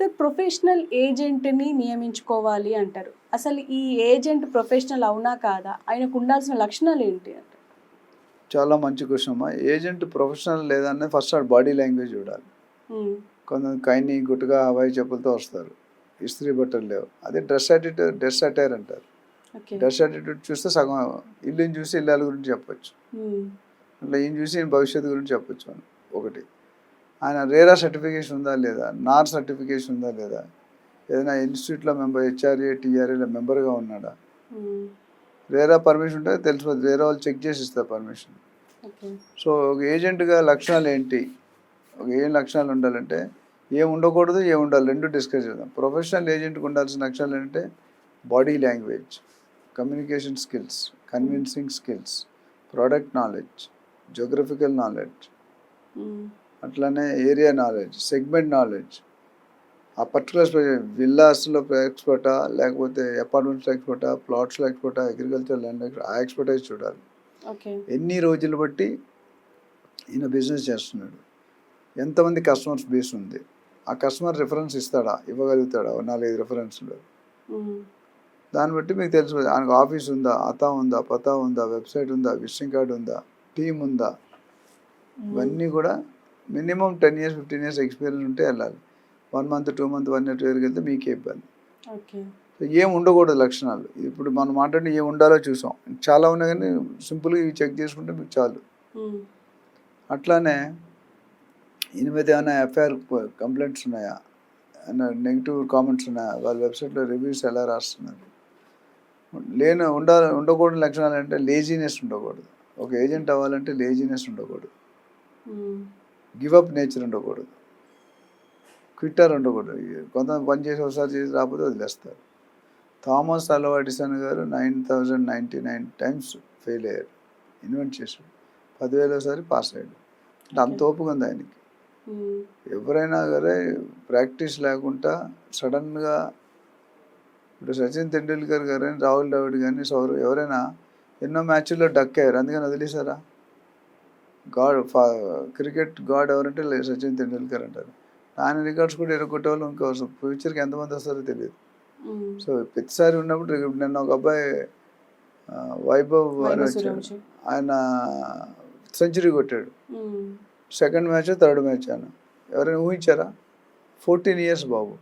Sir professional ఏజెంట్ని నియమించుకోవాలి అంటారు. అసలు ఈ ఏజెంట్ ప్రొఫెషనల్ అవునా కాదా? ఆయనకు ఉండాల్సిన లక్షణాలు ఏంటి అంటారు? చాలా మంచి క్వశ్చన్ అమ్మా. ఏజెంట్ ప్రొఫెషనల్ లేదనే ఫస్ట్ ఆడు బాడీ లాంగ్వేజ్ చూడాలి. కొంతమంది కైని గుట్టుగా హవాయి చెప్పులతో వస్తారు. ఇస్త్రీ బట్టలు లేవు. అదే డ్రెస్ అటిట్యూడ్ డ్రెస్ అటైర్ అంటారు. డ్రెస్ అటిట్యూడ్ చూస్తే సగం ఇల్లుని చూసి ఇల్లాల గురించి చెప్పొచ్చు. అట్లా ఈయన చూసి భవిష్యత్తు గురించి చెప్పొచ్చు మనం. ఒకటి. ఆయన రేరా సర్టిఫికేషన్ ఉందా లేదా? నార్ సర్టిఫికేషన్ ఉందా లేదా? ఏదైనా ఇన్స్టిట్యూట్లో మెంబర్ హెచ్ఆర్ఏ టీఆర్ఏలో మెంబర్గా ఉన్నాడా? రేరా పర్మిషన్ ఉంటే తెలిసిపోతుంది రేరా వాళ్ళు చెక్ చేసి ఇస్తారు పర్మిషన్. సో ఒక ఏజెంట్గా లక్షణాలు ఏంటి? ఒక ఏం లక్షణాలు ఉండాలంటే ఏం ఉండకూడదు ఏం ఉండాలి? రెండు డిస్కస్ చేద్దాం. ప్రొఫెషనల్ ఏజెంట్కి ఉండాల్సిన లక్షణాలు ఏంటంటే body language communication skills convincing skills product knowledge geographical knowledge. అట్లానే ఏరియా నాలెడ్జ్ సెగ్మెంట్ నాలెడ్జ్. ఆ పర్టికులర్ విల్లాస్లో ఎక్స్పర్టా లేకపోతే అపార్ట్మెంట్స్లో ఎక్స్పర్టా ప్లాట్స్లో ఎక్స్పర్టా అగ్రికల్చర్ ల్యాండ్ ఆ ఎక్స్పర్టైజ్ చూడాలి. ఓకే. ఎన్ని రోజులు బట్టి ఈయన బిజినెస్ చేస్తున్నాడు? ఎంతమంది కస్టమర్స్ బేస్ ఉంది? ఆ కస్టమర్ రిఫరెన్స్ ఇస్తాడా? ఇవ్వగలుగుతాడా? నాలుగైదు రిఫరెన్స్లు దాన్ని బట్టి మీకు తెలుసు ఆయనకు ఆఫీస్ ఉందా అతా ఉందా పతా ఉందా వెబ్సైట్ ఉందా విజిటింగ్ కార్డు ఉందా టీం ఉందా? ఇవన్నీ కూడా minimum ten years fifteen years experience ఉంటే వెళ్ళాలి. One month two month one year two ఇయర్కి వెళ్తే మీకే ఇబ్బంది. ఓకే. సో ఏం ఉండకూడదు లక్షణాలు. ఇప్పుడు మనం మాట్లాడి ఏం ఉండాలో చూసాం. చాలా ఉన్నాయి కానీ సింపుల్గా ఇవి చెక్ చేసుకుంటే మీకు చాలు. అట్లానే ఈయన మీద ఏమైనా ఎఫ్ఐఆర్ కంప్లైంట్స్ ఉన్నాయా? ఏమైనా నెగిటివ్ కామెంట్స్ ఉన్నాయా? వాళ్ళ వెబ్సైట్లో రివ్యూస్ ఎలా రాస్తున్నారు? లేని ఉండాలి ఉండకూడని లక్షణాలు అంటే లేజీనెస్ ఉండకూడదు. ఒక ఏజెంట్ అవ్వాలంటే లేజీనెస్ ఉండకూడదు. ఉమ్, గివ్ అప్ నేచర్ ఉండకూడదు. క్విట్టర్ ఉండకూడదు. కొంతమంది పని చేసి ఒకసారి చేసి రాకపోతే వదిలేస్తారు. థామస్ ఎడిసన్ గారు nine thousand ninety nine times fail అయ్యారు. ఇన్వెంట్ చేశాడు పదివేలోసారి పాస్ అయ్యాడు. అంటే అంత ఓపిక ఉంది ఆయనకి. ఎవరైనా సరే ప్రాక్టీస్ లేకుండా సడన్గా ఇప్పుడు సచిన్ తెండూల్కర్ గారు కానీ రాహుల్ ద్రావిడ్ కానీ సౌరవ్ ఎవరైనా ఎన్నో మ్యాచ్ల్లో డక్ అయ్యారు. అందుకని వదిలేశారా? గాడ్ ఫా క్రికెట్ గాడ్ ఎవరంటే సచిన్ తెండూల్కర్ అంటారు. ఆయన రికార్డ్స్ కూడా ఎరగొట్టే వాళ్ళు ఇంకా ఫ్యూచర్కి ఎంతమంది వస్తారో తెలియదు. సో ప్రతిసారి ఉన్నప్పుడు నిన్న ఒక అబ్బాయి వైభవ్ అని వచ్చాడు. ఆయన సెంచరీ కొట్టాడు. సెకండ్ మ్యాచ్ థర్డ్ మ్యాచ్ అని. ఎవరైనా ఊహించారా? ఫోర్టీన్ ఇయర్స్ బాబు.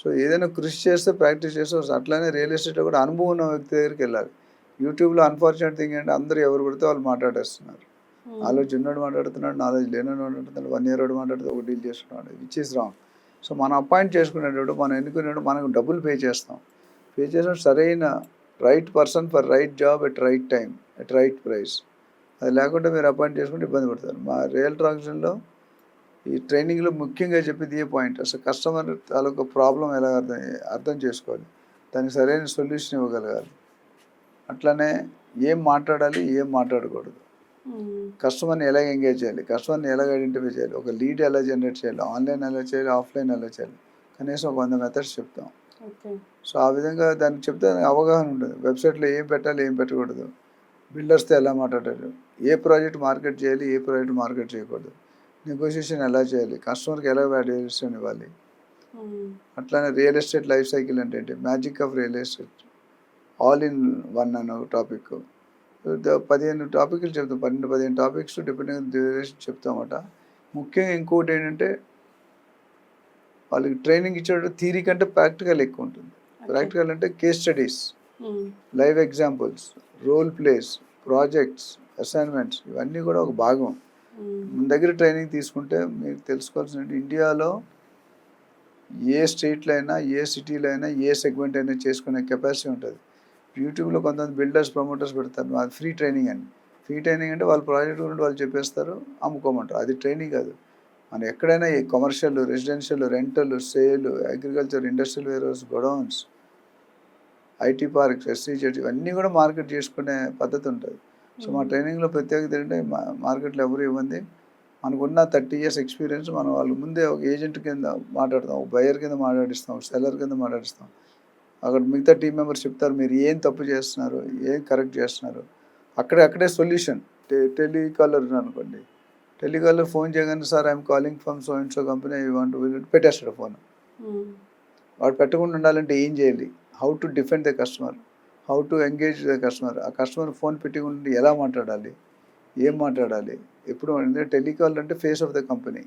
సో ఏదైనా కృషి చేస్తే ప్రాక్టీస్ చేస్తే. అట్లానే రియల్ ఎస్టేట్లో కూడా అనుభవం ఉన్న వ్యక్తి దగ్గరికి వెళ్ళాలి. యూట్యూబ్లో అన్ఫార్చునేట్ థింగ్ ఏంటంటే అందరూ ఎవరు పడితే వాళ్ళు మాట్లాడేస్తున్నారు. Hmm. నాలెడ్జ్ ఉన్నోడు మాట్లాడుతున్నాడు నాలెడ్జ్ లేనోడు మాట్లాడుతున్నాడు వన్ ఇయర్ వాడు మాట్లాడితే ఒక డీల్ చేస్తున్నాడు. విచ్ ఇస్ రాంగ్ సో మనం అపాయింట్ చేసుకునేటప్పుడు మనం ఎన్నుకునేటప్పుడు మనకు డబ్బులు పే చేస్తాం. పే చేసినప్పుడు సరైన right person for right job at right time at right price అది లేకుండా మీరు అపాయింట్ చేసుకుంటే ఇబ్బంది పడతారు. మా రియల్ ట్రాన్సాక్షన్లో ఈ ట్రైనింగ్లో ముఖ్యంగా చెప్పేది ఏ పాయింట్ అసలు కస్టమర్ తాలూకా ప్రాబ్లం ఎలా అర్థం అర్థం చేసుకోవాలి? దానికి సరైన సొల్యూషన్ ఇవ్వగలగాలి. అట్లనే ఏం మాట్లాడాలి ఏం మాట్లాడకూడదు. కస్టమర్ని ఎలా ఎంగేజ్ చేయాలి? కస్టమర్ని ఎలా ఐడెంటిఫై చేయాలి? ఒక లీడ్ ఎలా జనరేట్ చేయాలి? ఆన్లైన్ ఎలా చేయాలి? ఆఫ్లైన్ ఎలా చేయాలి? కనీసం ఒక వంద మెథడ్స్ చెప్తాం. సో ఆ విధంగా దానికి చెప్తే దానికి అవగాహన ఉంటుంది వెబ్సైట్లో ఏం పెట్టాలి ఏం పెట్టకూడదు. బిల్డర్స్తో ఎలా మాట్లాడాలి ఏ ప్రాజెక్ట్ మార్కెట్ చేయాలి ఏ ప్రాజెక్ట్ మార్కెట్ చేయకూడదు. నెగోషియేషన్ ఎలా చేయాలి? కస్టమర్కి ఎలా వాల్యుయేషన్ ఇవ్వాలి? అట్లానే రియల్ ఎస్టేట్ లైఫ్ సైకిల్ అంటే ఏంటి? Magic of real estate. All in one అన్న టాపిక్. పదిహేను టాపిక్లు చెప్తాం పన్నెండు పదిహేను టాపిక్స్ డిపెండింగ్ డ్యూరేషన్ చెప్తామట. ముఖ్యంగా ఇంకోటి ఏంటంటే వాళ్ళకి ట్రైనింగ్ ఇచ్చేటప్పుడు థీరీ కంటే ప్రాక్టికల్ ఎక్కువ ఉంటుంది. ప్రాక్టికల్ అంటే case studies live examples role plays projects assignments ఇవన్నీ కూడా ఒక భాగం. మన దగ్గర ట్రైనింగ్ తీసుకుంటే మీకు తెలుసుకోవాల్సిన ఇండియాలో ఏ స్టేట్లో అయినా ఏ సిటీలో అయినా ఏ సెగ్మెంట్ అయినా చేసుకునే కెపాసిటీ ఉంటుంది. యూట్యూబ్లో కొంతమంది బిల్డర్స్ ప్రమోటర్స్ పెడతారు. అది ఫ్రీ ట్రైనింగ్ అని. ఫ్రీ ట్రైనింగ్ అంటే వాళ్ళ ప్రాజెక్ట్ గురించి వాళ్ళు చెప్పేస్తారు అమ్ముకోమంటారు. అది ట్రైనింగ్ కాదు. మనం ఎక్కడైనా ఈ commercial residential rental sale agriculture industrial warehouse godowns IT parks SEZ ఇవన్నీ కూడా మార్కెట్ చేసుకునే పద్ధతి ఉంటుంది. సో మా ఉమ్, ట్రైనింగ్లో ప్రత్యేకత ఏంటంటే మా మార్కెట్లో ఎవరు ఇవ్వండి. మనకున్న థర్టీ ఇయర్స్ ఎక్స్పీరియన్స్ మనం వాళ్ళు ముందే ఒక ఏజెంట్ కింద మాట్లాడతాం ఒక బయర్ కింద మాట్లాడిస్తాం ఒక సెల్లర్ కింద మాట్లాడిస్తాం. అక్కడ మిగతా టీం మెంబర్స్ చెప్తారు మీరు ఏం తప్పు చేస్తున్నారు ఏం కరెక్ట్ చేస్తున్నారు? అక్కడే అక్కడే సొల్యూషన్ టెలికాలర్ అనుకోండి. టెలికాలర్ ఫోన్ చేయగానే sir I'm calling from so and so company I want పెట్టేస్తాడు ఫోన్ మ్మ్. వాడు పెట్టకుండా ఉండాలంటే ఏం చేయాలి? How to defend the customer how to engage the customer ఆ కస్టమర్ ఫోన్ పెట్టి ఉండి ఎలా మాట్లాడాలి? ఏం మాట్లాడాలి? ఎప్పుడు ఎందుకంటే టెలికాల్ అంటే ఫేస్ ఆఫ్ ద కంపెనీ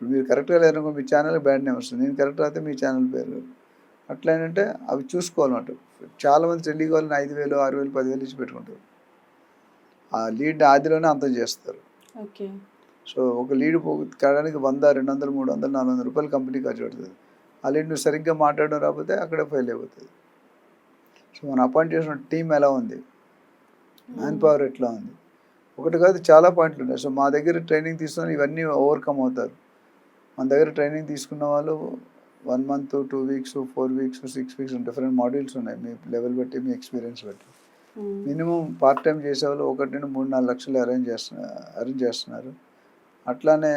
మీరు కరెక్ట్గా లేరనుకో మీ ఛానల్ బ్యాడ్ నేమ్ వస్తుంది. నేను కరెక్ట్ అయితే మీ ఛానల్ పేరు. అట్లా ఏంటంటే అవి చూసుకోవాలన్నమాట. చాలామంది టెలికాల్ని ఐదు వేలు ఆరు వేలు పదివేలు ఇచ్చి పెట్టుకుంటారు. ఆ లీడ్ ఆదిలోనే అంతం చేస్తారు. ఓకే. సో ఒక లీడ్ కావడానికి వంద రెండు వందలు మూడు వందలు నాలుగు వందల రూపాయలు కంపెనీ ఖర్చు పెడుతుంది. ఆ లీడ్ నువ్వు సరిగ్గా మాట్లాడడం రాకపోతే అక్కడే ఫెయిల్ అయిపోతుంది. సో మనం అపాయింట్ చేసిన టీం ఎలా ఉంది? మ్యాన్ పవర్ ఎట్లా ఉంది? ఒకటి కాదు చాలా పాయింట్లు ఉన్నాయి. సో మా దగ్గర ట్రైనింగ్ తీసుకుని ఇవన్నీ ఓవర్కమ్ అవుతారు. మన దగ్గర ట్రైనింగ్ తీసుకున్న వాళ్ళు one month two weeks four weeks six weeks different modules ఉన్నాయి. మీ లెవెల్ బట్టి మీ ఎక్స్పీరియన్స్ బట్టి. మినిమం పార్ట్ టైం చేసేవాళ్ళు ఒకటి నుండి మూడు నాలుగు లక్షలు అరేంజ్ చేస్తున్నారు అరేంజ్ చేస్తున్నారు. అట్లానే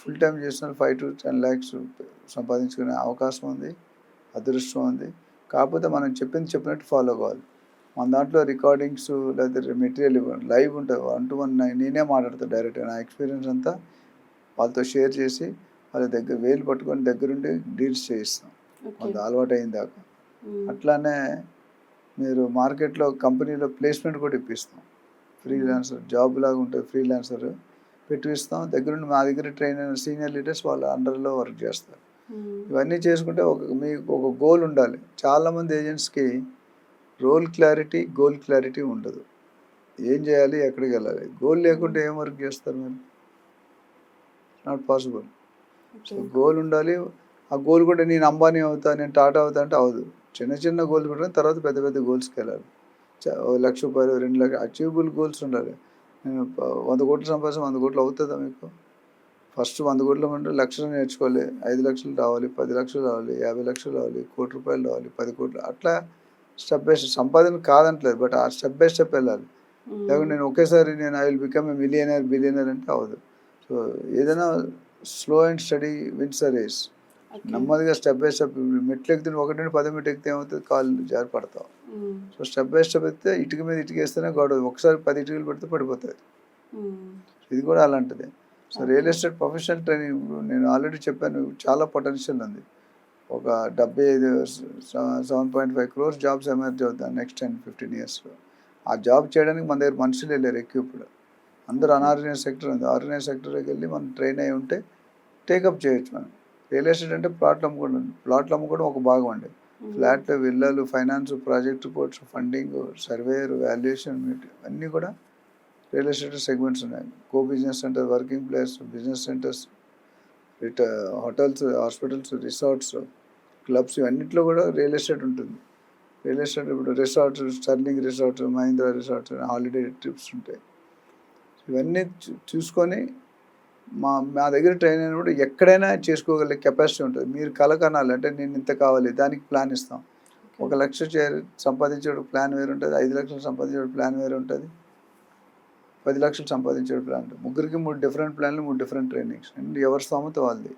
ఫుల్ టైం చేసిన ఫైవ్ టు టెన్ ల్యాక్స్ సంపాదించుకునే అవకాశం ఉంది అదృష్టం ఉంది. కాకపోతే మనం చెప్పింది చెప్పినట్టు ఫాలో కావాలి. మన దాంట్లో రికార్డింగ్స్ లేదా మెటీరియల్ లైవ్ ఉంటుంది. వన్ టు వన్ నేనే మాట్లాడతాను డైరెక్ట్గా నా ఎక్స్పీరియన్స్ అంతా వాళ్ళతో షేర్ చేసి వాళ్ళ దగ్గర వేలు పట్టుకొని దగ్గరుండి డీల్స్ చేయిస్తాం. కొంత అలవాటు అయిన దాకా. అట్లానే మీరు మార్కెట్లో కంపెనీలో ప్లేస్మెంట్ కూడా ఇప్పిస్తాం. ఫ్రీలాన్సర్ జాబ్ లాగా ఉంటుంది ఫ్రీలాన్సర్ పెట్టిస్తాం దగ్గరుండి మా దగ్గర ట్రైన్ అయిన సీనియర్ లీడర్స్ వాళ్ళ అండర్లో వర్క్ చేస్తారు. ఇవన్నీ చేసుకుంటే ఒక మీకు ఒక గోల్ ఉండాలి. చాలామంది ఏజెంట్స్కి రోల్ క్లారిటీ గోల్ క్లారిటీ ఉండదు. ఏం చేయాలి ఎక్కడికి వెళ్ళాలి? గోల్ లేకుంటే ఏం వర్క్ చేస్తారు మీరు? Not possible. గోల్ ఉండాలి. ఆ గోల్ కూడా నేను అంబానీ అవుతా నేను టాటా అవుతా అంటే అవదు చిన్న చిన్న గోల్స్ పెట్టుకుని తర్వాత పెద్ద పెద్ద గోల్స్కి వెళ్ళాలి. లక్ష రూపాయలు రెండు లక్ష అచీవబుల్ గోల్స్ ఉండాలి. నేను వంద కోట్లు సంపాదించి వంద కోట్లు అవుతుందా మీకు? ఫస్ట్ వంద కోట్లు అంటే లక్షలు నేర్చుకోవాలి. ఐదు లక్షలు రావాలి పది లక్షలు రావాలి యాభై లక్షలు రావాలి కోటి రూపాయలు రావాలి పది కోట్లు అట్లా స్టెప్ బై స్టెప్ సంపాదన కాదంటలేదు బట్ ఆ స్టెప్ బై స్టెప్ వెళ్ళాలి. మ్మ్. లేకుంటే నేను ఒకేసారి నేను I will become a millionaire billionaire అంటే అవదు సో ఏదైనా slow and steady wins race. నెమ్మదిగా స్టెప్ బై స్టెప్ మెట్లు ఎక్కుతుంది ఒకటి నుండి పది మెట్లు ఎక్కితే ఏమవుతుంది? కాళ్ళు జారి పడతావు మ్మ్. సో స్టెప్ బై స్టెప్ ఎత్తే ఇటుక మీద ఇటుక వేస్తేనే గొడవ ఒకసారి పది ఇటుకలు పెడితే పడిపోతుంది మ్మ్. ఇది కూడా అలాంటిదే. So real estate professional training నేను ఆల్రెడీ చెప్పాను చాలా పొటెన్షియల్ ఉంది. ఒక డెబ్బై ఐదు seven point five crores jobs emerge అవుతాయి నెక్స్ట్ టెన్ ఫిఫ్టీన్ ఇయర్స్లో ఆ జాబ్ చేయడానికి మన దగ్గర మనుషులు వెళ్ళారు ఎక్విప్డ్ అందరూ అనార్గనైజ్ సెక్టర్ ఉంది ఆర్గనైజ్ సెక్టర్కి వెళ్ళి మనం ట్రైన్ అయి ఉంటే టేకప్ చేయొచ్చు మనం. రియల్ ఎస్టేట్ అంటే ప్లాట్లు అమ్ముకోవడం. ప్లాట్లు అమ్ముకోవడం ఒక భాగం అండి. ఫ్లాట్లు విల్లాలు finance project reports funding surveyor valuation అన్నీ కూడా రియల్ ఎస్టేట్ సెగ్మెంట్స్ ఉన్నాయి. Co business center working place business centers రిట hotels hospitals resorts clubs ఇవన్నిట్లో కూడా రియల్ ఎస్టేట్ ఉంటుంది. రియల్ ఎస్టేట్ ఇప్పుడు resorts Sterling resorts Mahindra resorts holiday trips ఉంటాయి. ఇవన్నీ చూ- చూసుకొని మా మా దగ్గర ట్రైన్ అయినప్పుడు ఎక్కడైనా చేసుకోగలిగే కెపాసిటీ ఉంటుంది. మీరు కల కనాలి. అంటే నేను ఇంత కావాలి దానికి ప్లాన్ ఇస్తాం. ఒక లక్ష చే సంపాదించే ప్లాన్ వేరు ఉంటుంది. ఐదు లక్షలు సంపాదించే ప్లాన్ వేరు ఉంటుంది. పది లక్షలు సంపాదించే ప్లాన్ ఉంటుంది. ముగ్గురికి మూడు డిఫరెంట్ ప్లాన్లు మూడు డిఫరెంట్ ట్రైనింగ్స్ అండ్ ఎవరి స్తోమత వాళ్ళది.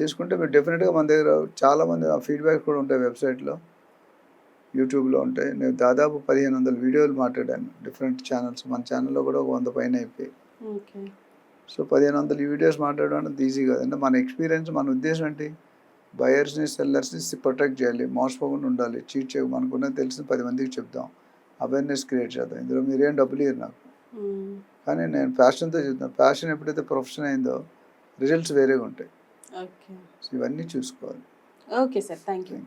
చేసుకుంటే మీరు డెఫినెట్గా మన దగ్గర చాలామంది ఫీడ్బ్యాక్ కూడా ఉంటాయి వెబ్సైట్లో యూట్యూబ్లో ఉంటాయి. నేను దాదాపు పదిహేను వందల వీడియోలు మాట్లాడాను. Different channels. మన ఛానల్లో కూడా ఒక వంద పైన అయిపోయాయి. ఓకే. సో పదిహేను వందల వీడియోస్ మాట్లాడడం అనేది ఈజీ కాదు. అంటే మన ఎక్స్పీరియన్స్ మన ఉద్దేశం ఏంటి? బయర్స్ని సెల్లర్స్ని ప్రొటెక్ట్ చేయాలి. మోసపోకుండా ఉండాలి. చీట్ చేయ మనకున్నది తెలిసిన పది మందికి చెప్దాం. అవేర్నెస్ క్రియేట్ చేద్దాం. ఇందులో మీరేం డబ్బులు ఇయ్యరు నాకు. కానీ నేను ప్యాషన్తో చెప్తాను ప్యాషన్ ఎప్పుడైతే ప్రొఫెషన్ అయిందో రిజల్ట్స్ వేరేగా ఉంటాయి. ఇవన్నీ చూసుకోవాలి. Okay sir. Thank you